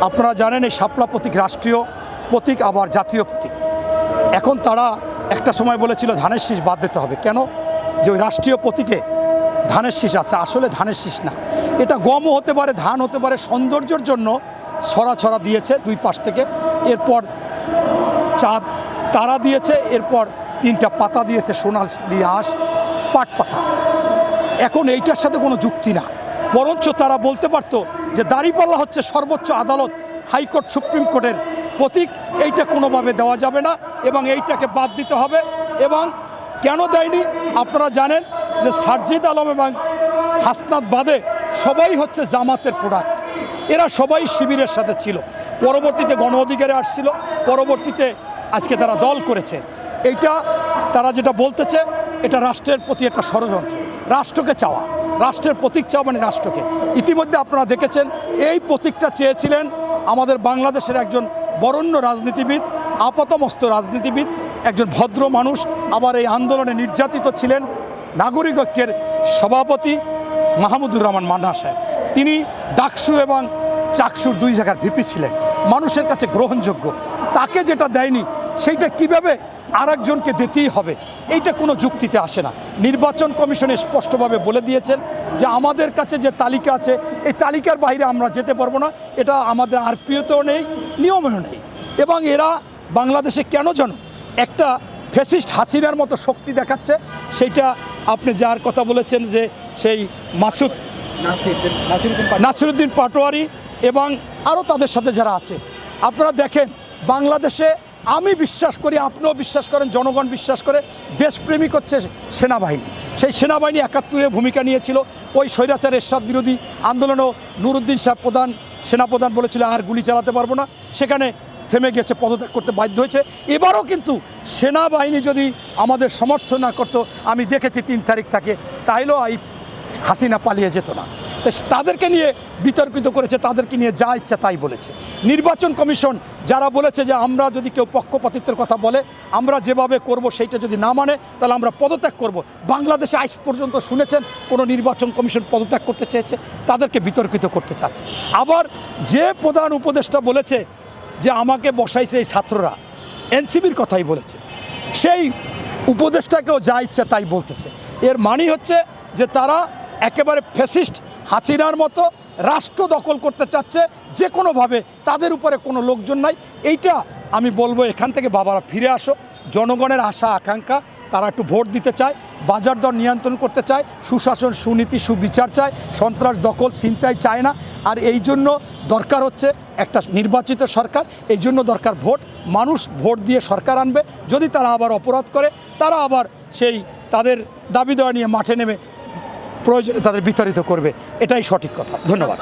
আপনারা জানেন এই শাপলা প্রতীক রাষ্ট্রীয় প্রতীক, আবার জাতীয় প্রতীক। এখন তারা একটা সময় বলেছিল ধানের শীষ বাদ দিতে হবে। কেন? যে ওই রাষ্ট্রীয় প্রতীকে ধানের শীষ আছে। আসলে ধানের শীষ না। এটা গমও হতে পারে, ধান হতে পারে, সৌন্দর্যের জন্য ছড়া ছড়া দিয়েছে দুই পাশ থেকে। এরপর চাঁদ তারা দিয়েছে, এরপর তিনটা পাতা দিয়েছে, সোনাল দিয়ে আঁশ, পাট পাতা। এখন এইটার সাথে কোনো যুক্তি না। বরঞ্চ তারা বলতে পারতো যে দাঁড়িপাল্লা হচ্ছে সর্বোচ্চ আদালত হাইকোর্ট, সুপ্রিম কোর্টের প্রতীক। এইটা কোনোভাবে দেওয়া যাবে না এবং এইটাকে বাদ দিতে হবে এবং কেন দেয়নি? আপনারা জানেন যে সার্জিদ আলম এবং হাসনাত বাদে সবাই হচ্ছে জামাতের প্রোডাক্ট। এরা সবাই শিবিরের সাথে ছিল। পরবর্তীতে গণ অধিকারে আসছিল। পরবর্তীতে আজকে তারা দল করেছে। এইটা তারা যেটা বলতেছে, এটা রাষ্ট্রের প্রতি একটা ষড়যন্ত্র। রাষ্ট্রকে চাওয়া, রাষ্ট্রের প্রতীক চাওয়া মানে রাষ্ট্রকে। ইতিমধ্যে আপনারা দেখেছেন, এই প্রতীকটা চেয়েছিলেন আমাদের বাংলাদেশের একজন বরণ্য রাজনীতিবিদ, আপাতমস্ত রাজনীতিবিদ, একজন ভদ্র মানুষ, আবার এই আন্দোলনে নির্যাতিত ছিলেন নাগরিক ঐক্যের সভাপতি মাহমুদুর রহমান মান্না সাহেব। তিনি ডাকসু এবং চাকসুর দুই জায়গার ভিপি ছিলেন। মানুষের কাছে গ্রহণযোগ্য। তাকে যেটা দেয়নি, সেইটা কীভাবে আরেকজনকে দিতেই হবে। এইটা কোনো যুক্তিতে আসে না। নির্বাচন কমিশনে স্পষ্টভাবে বলে দিয়েছেন যে আমাদের কাছে যে তালিকা আছে, এই তালিকার বাইরে আমরা যেতে পারব না। এটা আমাদের আর আরপিওতেও নেই, নিয়মেও নেই। এবং এরা বাংলাদেশে কেন যেন একটা ফেসিস্ট হাসিনার মতো শক্তি দেখাচ্ছে, সেইটা আপনি যার কথা বলেছেন যে সেই মাসুদ নাসিরুদ্দিন পাটোয়ারি এবং আরও তাদের সাথে যারা আছে। আপনারা দেখেন, বাংলাদেশে আমি বিশ্বাস করি, আপনিও বিশ্বাস করেন, জনগণ বিশ্বাস করে দেশপ্রেমিক হচ্ছে সেনাবাহিনী। সেই সেনাবাহিনী একাত্তরে ভূমিকা নিয়েছিল। ওই স্বৈরাচার এরশাদ বিরোধী আন্দোলনও নুরুদ্দিন সাহেব প্রধান, সেনাপ্রধান বলেছিল, আর গুলি চালাতে পারব না। সেখানে থেমে গেছে, পদত্যাগ করতে বাধ্য হয়েছে। এবারও কিন্তু সেনাবাহিনী যদি আমাদের সমর্থন না করতো, আমি দেখেছি তিন তারিখ থাকে, তাইলেও এই হাসিনা পালিয়ে যেত না। তাদেরকে নিয়ে বিতর্কিত করেছে, তাদেরকে নিয়ে যা ইচ্ছা তাই বলেছে। নির্বাচন কমিশন যারা বলেছে যে আমরা যদি কেউ পক্ষপাতিত্বের কথা বলে, আমরা যেভাবে করব সেইটা যদি না মানে তাহলে আমরা পদত্যাগ করব। বাংলাদেশে আজ পর্যন্ত শুনেছেন, কোনো নির্বাচন কমিশন পদত্যাগ করতে চেয়েছে, তাদেরকে বিতর্কিত করতে চাচ্ছে। আবার যে প্রধান উপদেষ্টা বলেছে যে আমাকে বসাইছে এই ছাত্ররা এনসিবির কথাই বলেছে। সেই উপদেষ্টাকেও যা ইচ্ছা তাই বলতেছে। এর মানে হচ্ছে যে তারা একেবারে ফেসিস্ট হাসিনার মতো রাষ্ট্র দখল করতে চাচ্ছে যে কোনোভাবে, তাদের উপরে কোনো লোকজন নাই। এইটা আমি বলব, এখান থেকে বাবারা ফিরে আসো। জনগণের আশা, আকাঙ্ক্ষা, তারা একটু ভোট দিতে চায়, বাজার দর নিয়ন্ত্রণ করতে চায়, সুশাসন, সুনীতি, সুবিচার চায়, সন্ত্রাস, দখল চিন্তায় চায় না। আর এই জন্য দরকার হচ্ছে একটা নির্বাচিত সরকার, এই জন্য দরকার ভোট। মানুষ ভোট দিয়ে সরকার আনবে। যদি তারা আবার অপরাধ করে, তারা আবার সেই তাদের দাবি দেওয়া নিয়ে মাঠে নেমে প্রয়োজনে তাদের বিতাড়িত করবে। এটাই সঠিক কথা। ধন্যবাদ।